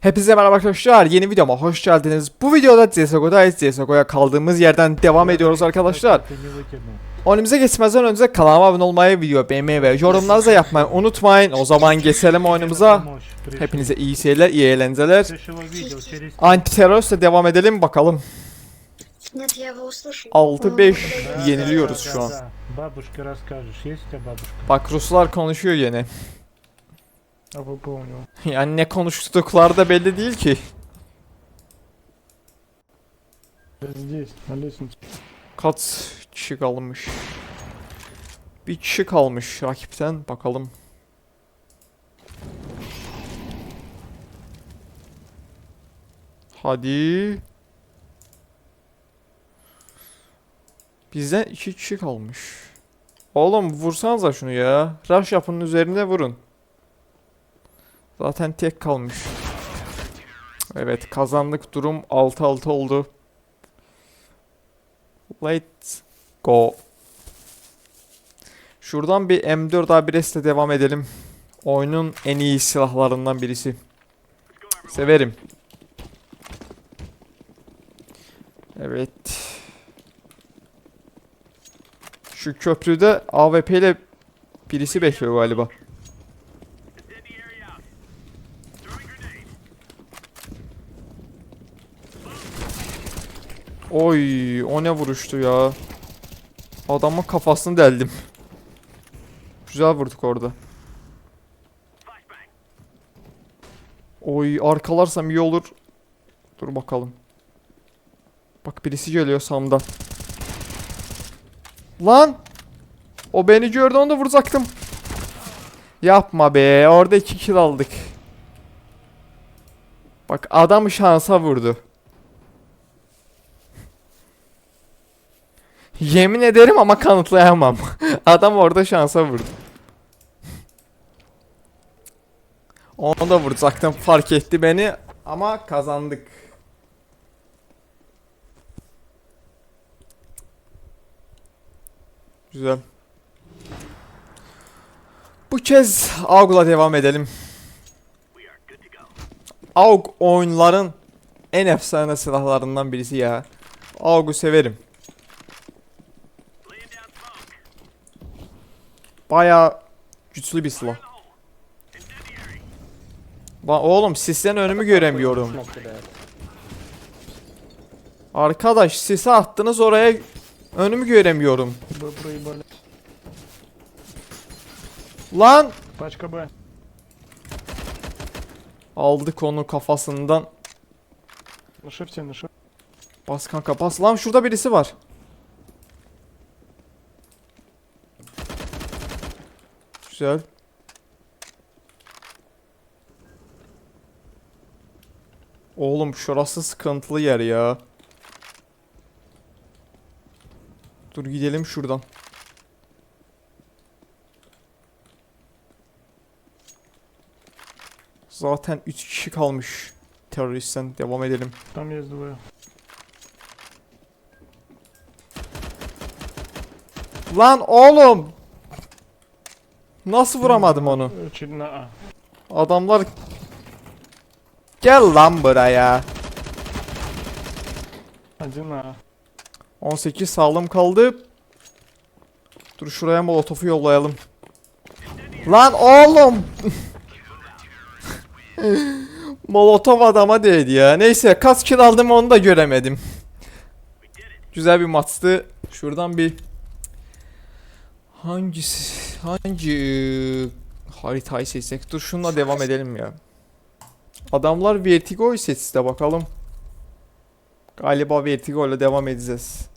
Hepinize merhaba arkadaşlar. Yeni videoma hoş geldiniz. Bu videoda CSGO'dayız. CSGO'ya kaldığımız yerden devam ediyoruz arkadaşlar. Oyunumuza geçmezden önce kanalıma abone olmayı, video beğenmeyi ve yorumlar da yapmayı unutmayın. O zaman geçelim oyunumuza. Hepinize iyi seyirler, iyi eğlenceler. Antiterörle devam edelim bakalım. 6-5 yeniliyoruz şu an. Bak Ruslar konuşuyor yine. А выполнил. Yani ne konuştukları da belli değil ki. Здесь, на лестнице. Kaç kişi kalmış? Bir kişi kalmış rakipten bakalım. Hadi. Bizden iki kişi kalmış. Oğlum vursanıza şunu ya. Rush yapının üzerine vurun. Zaten tek kalmış. Evet kazandık durum 6-6 oldu. Let's go. Şuradan bir M4 A1S'le devam edelim. Oyunun en iyi silahlarından birisi. Severim. Evet. Şu köprüde AWP ile birisi bekliyor galiba. Oy, o ne vuruştu ya. Adamın kafasını deldim. Güzel vurduk orada. Oy, arkalarsam iyi olur. Dur bakalım. Bak birisi geliyor Sam'dan. Lan! O beni gördü onu da vuracaktım. Yapma be. Orada iki kill aldık. Bak adam şansa vurdu. Yemin ederim ama kanıtlayamam. Adam orada şansa vurdu. Onu da vuracaktım fark etti beni ama kazandık. Güzel. Bu kez AUG'la devam edelim. AUG oyunların en efsane silahlarından birisi ya. AUG'u severim. Baya güçlü bir silah. Lan oğlum sisten önümü göremiyorum. Arkadaş sisi attınız oraya önümü göremiyorum. Lan! Başka bu. Aldık onu kafasından. Nasıl seni Bas kanka bas. Lan şurada birisi var. güzel. Oğlum şurası sıkıntılı yer ya. Dur gidelim şuradan. Zaten 3 kişi kalmış. Teröristten devam edelim. Tam yazdı buraya. Lan oğlum Nasıl vuramadım onu? Adamlar... Gel lan buraya. 18 sağlam kaldı. Dur şuraya molotofu yollayalım. Lan oğlum. Molotov adama değdi ya. Neyse kaç kill aldım onu da göremedim. Güzel bir maçtı. Şuradan bir hangisi hangi haritayı seçsek? Dur şununla devam edelim ya. Adamlar Vertigo'yu seçti bakalım. Galiba Vertigo ile devam edeceğiz.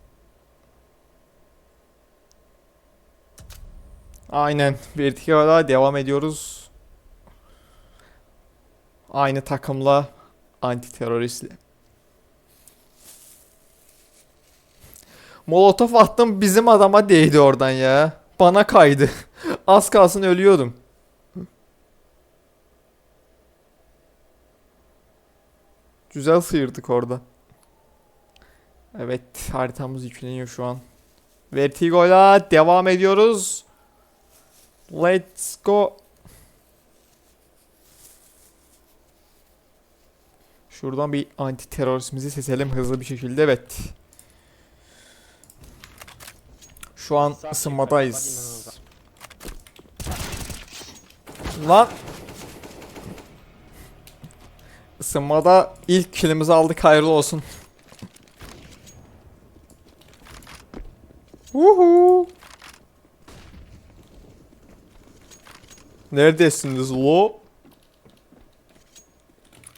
Aynen. Vertigo'la devam ediyoruz. Aynı takımla anti teröristle. Molotof attım bizim adama değdi oradan ya. Bana kaydı. Az kalsın ölüyordum. Güzel sıyırdık orada. Evet haritamız yükleniyor şu an. Vertigo'la devam ediyoruz. Let's go. Şuradan bir anti teröristimizi seçelim hızlı bir şekilde. Evet. Şu an ısınmadayız. Lan. Isınmada ilk killimizi aldık hayırlı olsun. Uhu. Neredesiniz lo?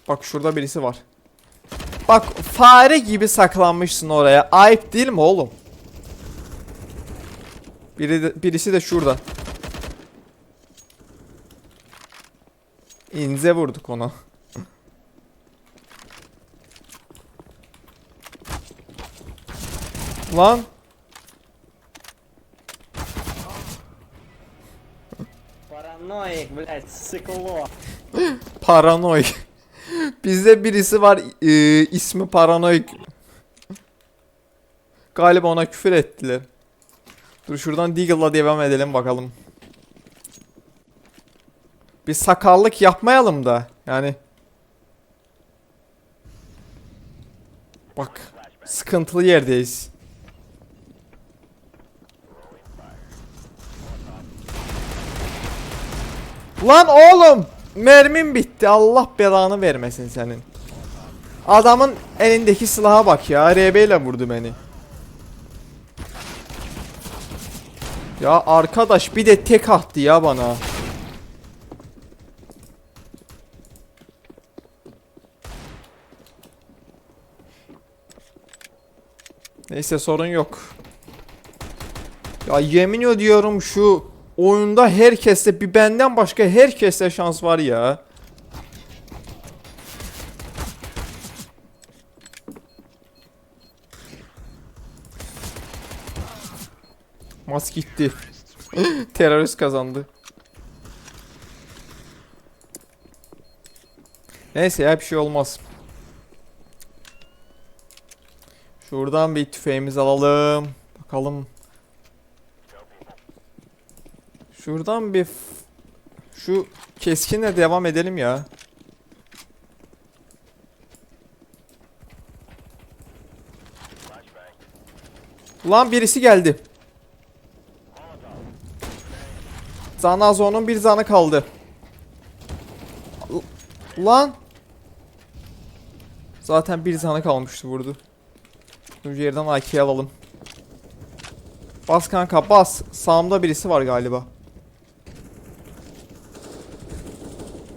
Bak şurada birisi var. Bak fare gibi saklanmışsın oraya. Ayıp değil mi oğlum? Biri de, birisi de şurada. İnze vurduk ona. Lan Параноик, блядь, сыкло. paranoy. Bizde birisi var e, ismi paranoy. Galiba ona küfür ettiler. Dur şuradan Deagle'la devam edelim bakalım. Bir sakallık yapmayalım da yani. Bak sıkıntılı yerdeyiz. Lan oğlum mermim bitti Allah belanı vermesin senin. Adamın elindeki silaha bak ya RB ile vurdu beni. Ya arkadaş bir de tek attı ya bana. Neyse sorun yok. Ya yemin ediyorum şu oyunda herkeste bir benden başka herkeste şans var ya. Mas gitti. Terörist kazandı. Neyse ya bir şey olmaz. Şuradan bir tüfeğimizi alalım. Bakalım. Şuradan bir şu keskinle devam edelim ya. Lan birisi geldi. Zanazo'nun bir zanı kaldı. Lan. Zaten bir zanı kalmıştı vurdu. Dur yerden AK'yi alalım. Bas kanka bas. Sağımda birisi var galiba.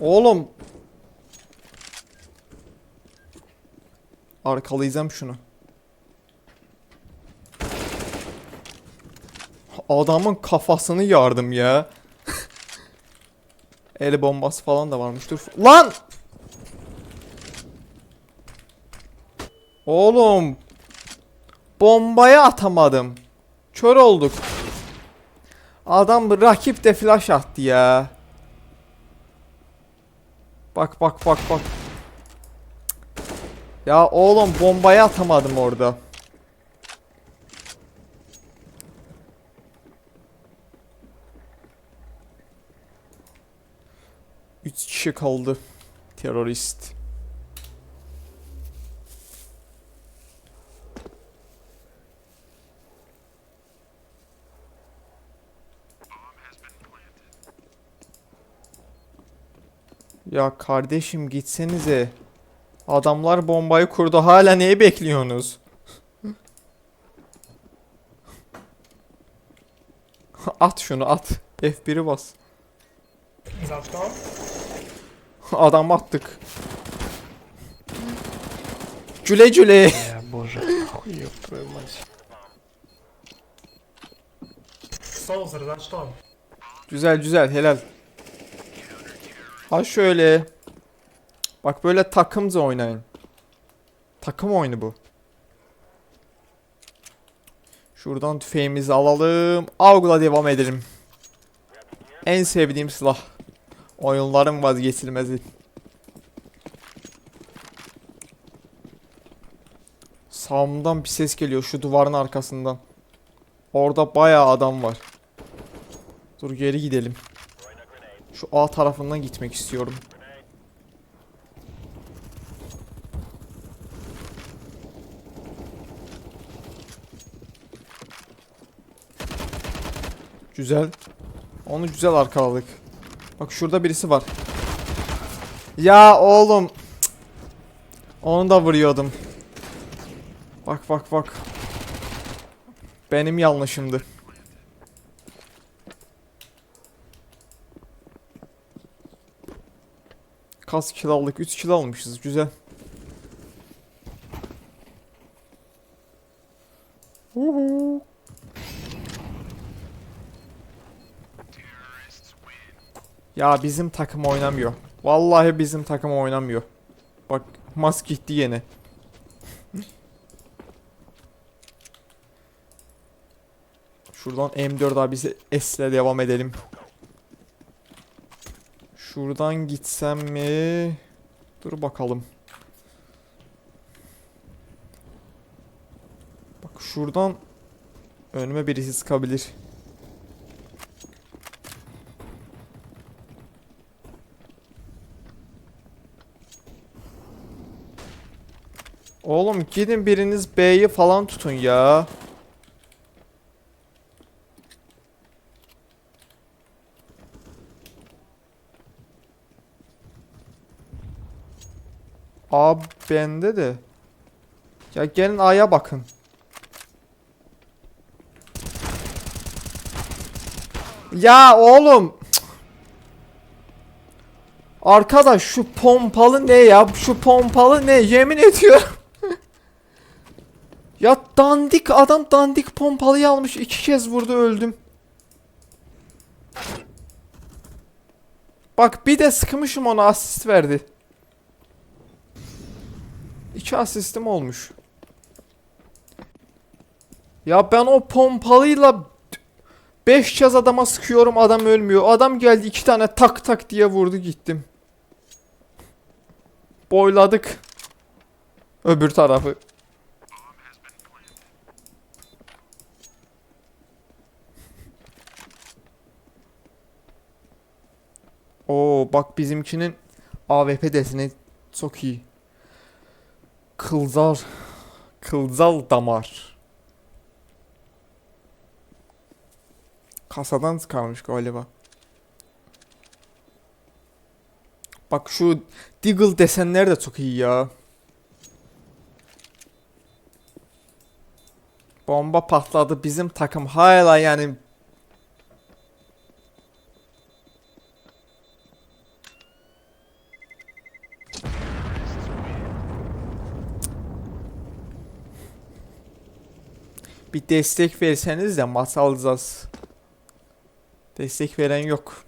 Oğlum. Arkalayacağım şunu. Adamın kafasını yardım ya. El bombası falan da varmış. Dur. Lan! Oğlum. Bombayı atamadım. Kör olduk. Adam rakip de flash attı ya. Bak bak bak bak. Ya oğlum bombayı atamadım orada. 3 kişi kaldı. Terörist. Ya kardeşim gitsenize. Adamlar bombayı kurdu. Hala neyi bekliyorsunuz? at şunu at. F1'i bas. Zaptan. Adam attık. Cüle cüle. Ya boże, Güzel güzel helal. Ha şöyle. Bak böyle takımca oynayın. Takım oyunu bu. Şuradan tüfeğimizi alalım. Avgula devam edelim. En sevdiğim silah. Oyunların vazgeçilmezi. Sağımdan bir ses geliyor şu duvarın arkasından. Orada bayağı adam var. Dur geri gidelim. Şu A tarafından gitmek istiyorum. Güzel. Onu güzel arkaladık. Bak şurada birisi var. Ya oğlum. Onu da vuruyordum. Bak bak bak. Benim yanlışımdı. Kas kill aldık. 3 kill almışız. Güzel. Ya bizim takım oynamıyor. Vallahi bizim takım oynamıyor. Bak mas gitti yine. Şuradan M4 abisi S ile devam edelim. Şuradan gitsem mi? Dur bakalım. Bak şuradan önüme birisi sıkabilir. Oğlum gidin biriniz B'yi falan tutun ya. A bende de. Ya gelin A'ya bakın. Ya oğlum. Cık. Arkadaş şu pompalı ne ya? Şu pompalı ne? Yemin ediyorum. Dandik adam dandik pompalıyı almış. iki kez vurdu öldüm. Bak bir de sıkmışım ona asist verdi. İki asistim olmuş. Ya ben o pompalıyla 5 kez adama sıkıyorum adam ölmüyor. Adam geldi iki tane tak tak diye vurdu gittim. Boyladık. Öbür tarafı. Oo bak bizimkinin AWP deseni çok iyi. Kılzal Kılzal damar. Kasadan çıkarmış galiba. Bak şu Deagle desenleri de çok iyi ya. Bomba patladı bizim takım hala yani bir destek verseniz de maç alacağız. Destek veren yok.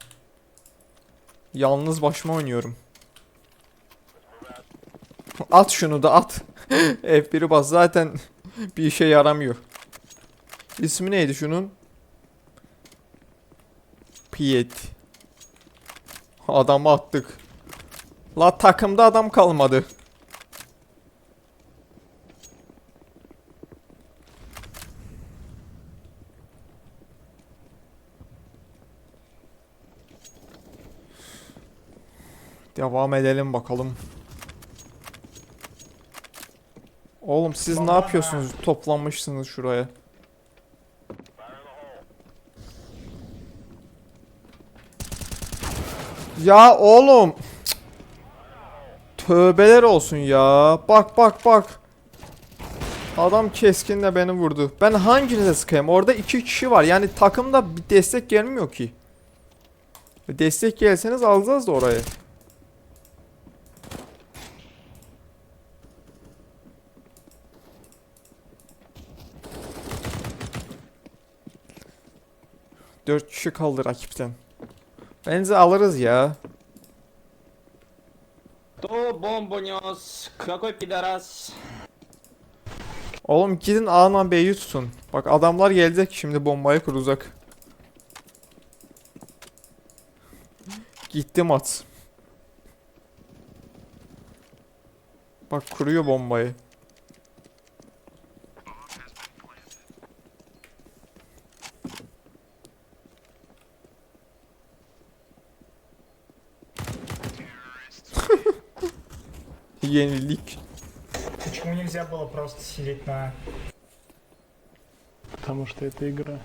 Yalnız başıma oynuyorum. At şunu da at. F1'i bas zaten bir işe yaramıyor. İsmi neydi şunun? Piet. Adamı attık. La takımda adam kalmadı. Devam edelim bakalım. Oğlum siz ne yapıyorsunuz? Toplanmışsınız şuraya. Ya oğlum. Cık. Tövbeler olsun ya. Bak bak bak. Adam keskinle beni vurdu. Ben hanginize sıkayım? Orada iki kişi var. Yani takımda bir destek gelmiyor ki. Destek gelseniz alacağız da oraya. 4 kişi kaldı rakipten. Bence alırız ya. To bombonyos, kakoy pidaras. Oğlum gidin A'la B'yi tutun. Bak adamlar gelecek şimdi bombayı kuracak. Gitti mat. Bak kuruyor bombayı. нельзя было просто сидеть на... Потому что это игра.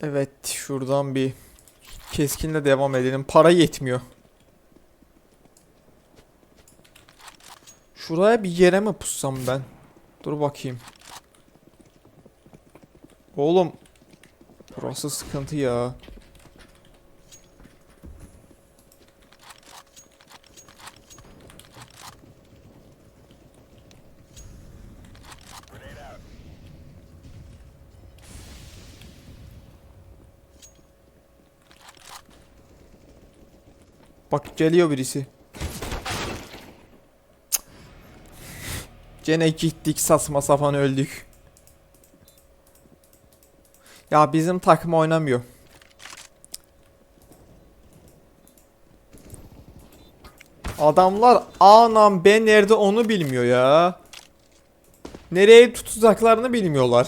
Evet şuradan bir keskinle devam edelim. Para yetmiyor. Şuraya bir yere mi pussam ben? Dur bakayım. Oğlum. Burası sıkıntı ya. Bak geliyor birisi. Gene gittik sasma sapan öldük. Ya bizim takım oynamıyor. Adamlar anam ben nerede onu bilmiyor ya. Nereye tutacaklarını bilmiyorlar.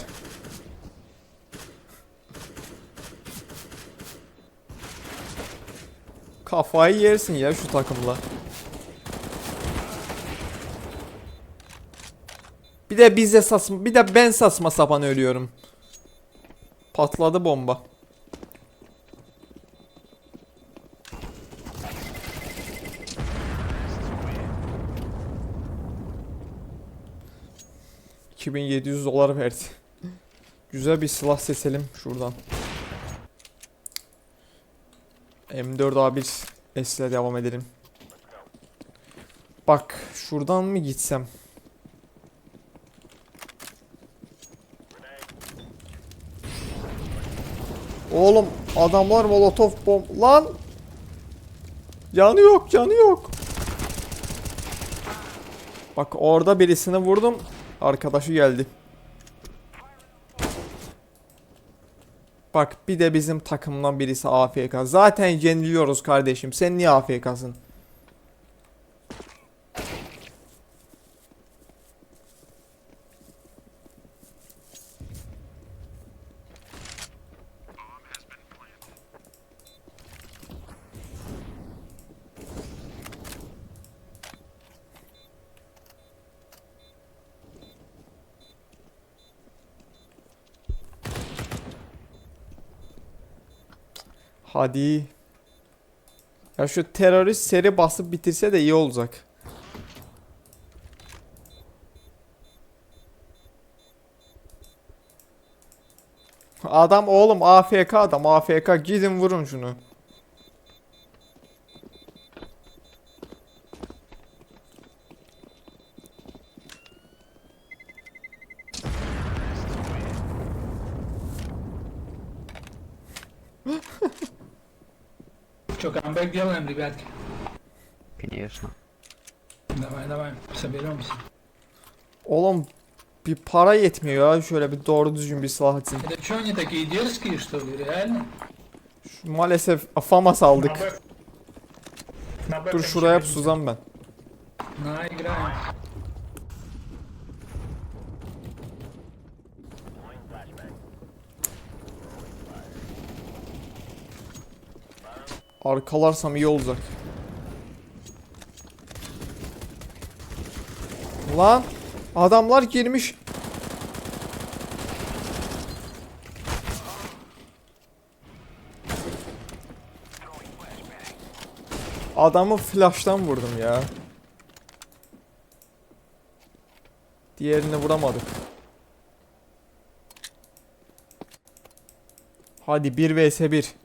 Kafayı yersin ya şu takımla. Bir de bize sasma, bir de ben sasma sapan ölüyorum. Patladı bomba. ...2700 dolar verdi. Güzel bir silah seçelim şuradan. M4A1 S ile devam edelim. Bak şuradan mı gitsem? Oğlum adamlar molotof bomb lan. Canı yok, canı yok. Bak orada birisini vurdum. Arkadaşı geldi. Bak bir de bizim takımdan birisi AFK. Zaten yeniliyoruz kardeşim. Sen niye AFK'sın? Hadi. Ya şu terörist seri basıp bitirse de iyi olacak. Adam oğlum AFK adam AFK gidin vurun şunu. Че, камбэк делаем, ребятки? Конечно. Давай, давай, соберемся. Oğlum bir para yetmiyor ya şöyle bir doğru düzgün bir silah için. Это что, они такие дерзкие, что ли, реально? Şu, maalesef Famas aldık. На Б. На Б Dur кончили. şuraya pusuzam ben. На, играем. Arkalarsam iyi olacak. Lan adamlar girmiş. Adamı flash'tan vurdum ya. Diğerini vuramadık. Hadi 1 vs 1.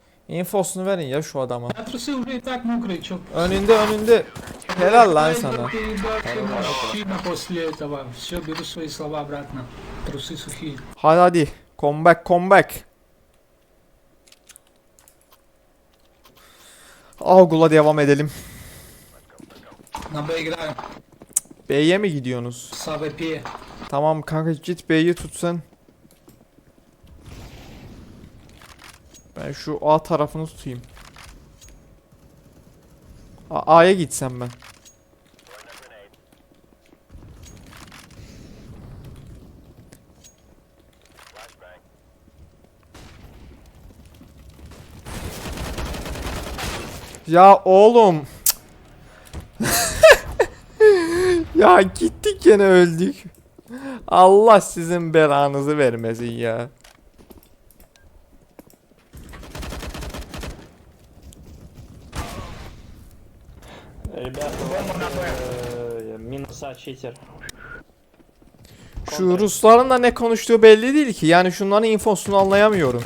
Infosunu verin ya şu adama. Önünde önünde. Helal lan sana. Hadi hadi. Comeback comeback. Avgul'a devam edelim. B'ye mi gidiyorsunuz? Tamam kanka git B'yi tutsan. Ben şu A tarafını tutayım. A'ya gitsem ben. Ya oğlum. ya gittik gene öldük. Allah sizin belanızı vermesin ya. Ребята, э, минуса читер. Şu Rusların da ne konuştuğu belli değil ki. Yani şunların infosunu anlayamıyorum.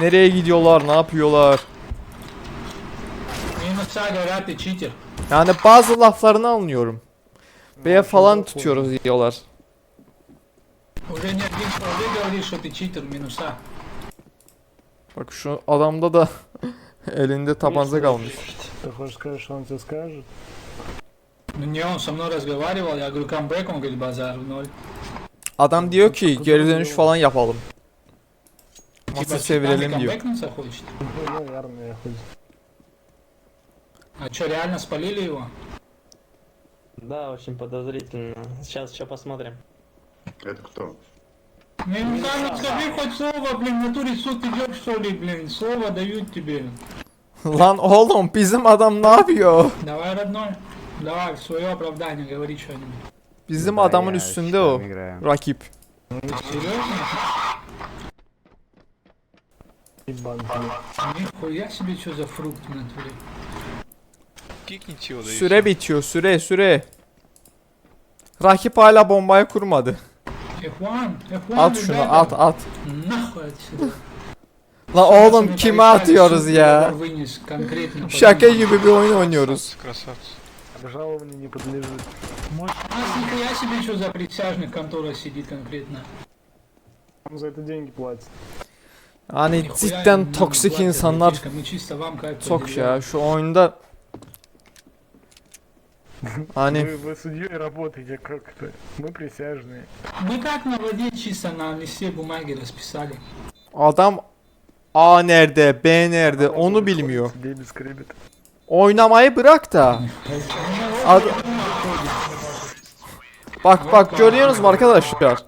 Nereye gidiyorlar, ne yapıyorlar? Минус А говорят, ты читер. Yani bazı laflarını anlıyorum. B falan tutuyoruz diyorlar. Уже не один человек говорит, что ты читер, минус А. Bak şu adamda da elinde tabanca kalmış. Ты хочешь сказать, что он тебе скажет? Ну не он со мной разговаривал, я говорю, камбэк, он говорит, базар в ноль. Adam diyor ki geri dönüş falan yapalım. Типа, Maçı çevirelim diyor. А что, реально спалили его? Да, очень подозрительно. Сейчас еще посмотрим. Это кто? Ну, да, ну скажи хоть слово, блин, в натуре суд идет, что ли, блин, слово дают тебе. Lan oğlum bizim adam ne yapıyor? Давай, родной, давай, в свое оправдание говори что-нибудь. Bizim Да, adamın я üstünde считаю, o. играем. Rakip. Серьезно? Ебан. Нихуя себе, что за фрукт в натуре. Кикните его, да и Süre bitiyor süre süre. Rakip hala bombayı kurmadı. F1, F1, At şunu ребята, at at. Нахуй отсюда. La oğlum kime atıyoruz ya? вынес конкретно. Şaka gibi bir oyun oynuyoruz. красавцы. Не подлежит. У нас нихуя себе, что за присяжных контора сидит конкретно. Он за это деньги платит. Hani Нихуя cidden не toksik платят, insanlar братишка, Мы чисто вам кайф çok поделяем. ya şu oyunda Hani Вы, вы судьей работаете как это? Мы присяжные. Мы как на воде чисто на листе бумаги расписали. adam A nerede, B nerede onu bilmiyor. Oynamayı bırak da. Ad bak bak görüyorsunuz mu arkadaşlar?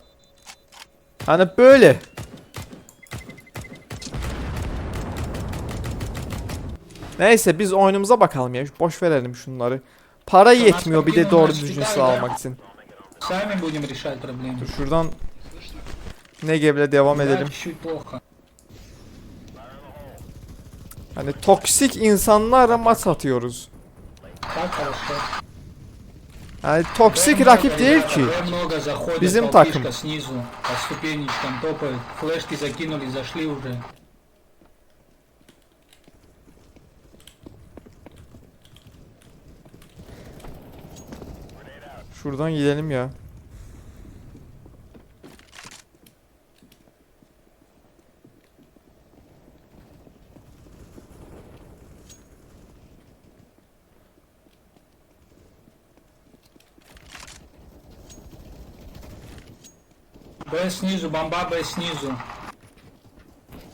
Hani böyle. Neyse biz oyunumuza bakalım ya. Boş verelim şunları. Para yetmiyor bir de doğru düzgün silah almak için. Dur şuradan Negeb'le devam edelim. Hani toksik insanlarla maç atıyoruz. Yani toksik rakip değil ki. Bizim takım. Şuradan gidelim ya. Б снизу, бомба Б снизу.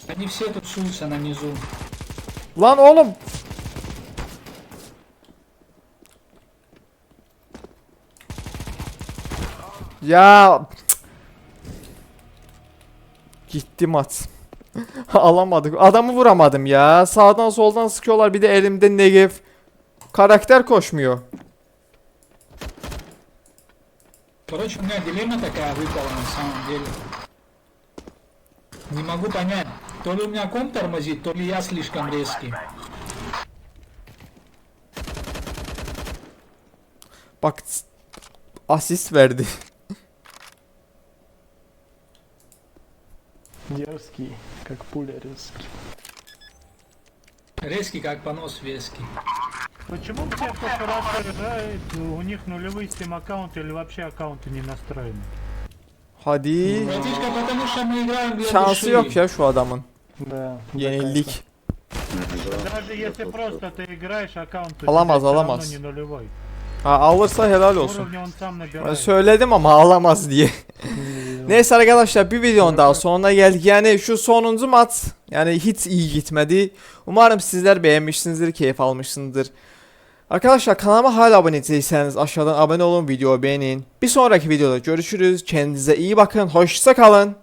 Они все тут сутся на низу. Lan oğlum. Ya. Gitti maç. Alamadık. Adamı vuramadım ya. Sağdan soldan sıkıyorlar. Bir de elimde Negev. Karakter koşmuyor. Короче, у меня дилемма такая выпала на самом деле. Не могу понять, то ли у меня комп тормозит, то ли я слишком резкий. Bak asist verdi. Дерзкий, как пуля резкий. Резкий, как понос веский. Почему все, кто хорошо играет, у них нулевые Steam аккаунты или вообще аккаунты не настроены? Hadi. Братишка, потому что мы играем для Şansı души. yok ya şu adamın. Да. Yenildik. Даже если просто ты играешь, аккаунт у тебя Alamaz, всё равно alamaz. не нулевой. Ha, alırsa helal olsun. Уровня он сам Ben набирает. söyledim ama alamaz diye. Neyse arkadaşlar bir videonun daha sonuna geldik. Yani şu sonuncu maç yani hiç iyi gitmedi. Umarım sizler beğenmişsinizdir, keyif almışsınızdır. Arkadaşlar kanalıma hala abone değilseniz aşağıdan abone olun, videoyu beğenin. Bir sonraki videoda görüşürüz. Kendinize iyi bakın. Hoşça kalın.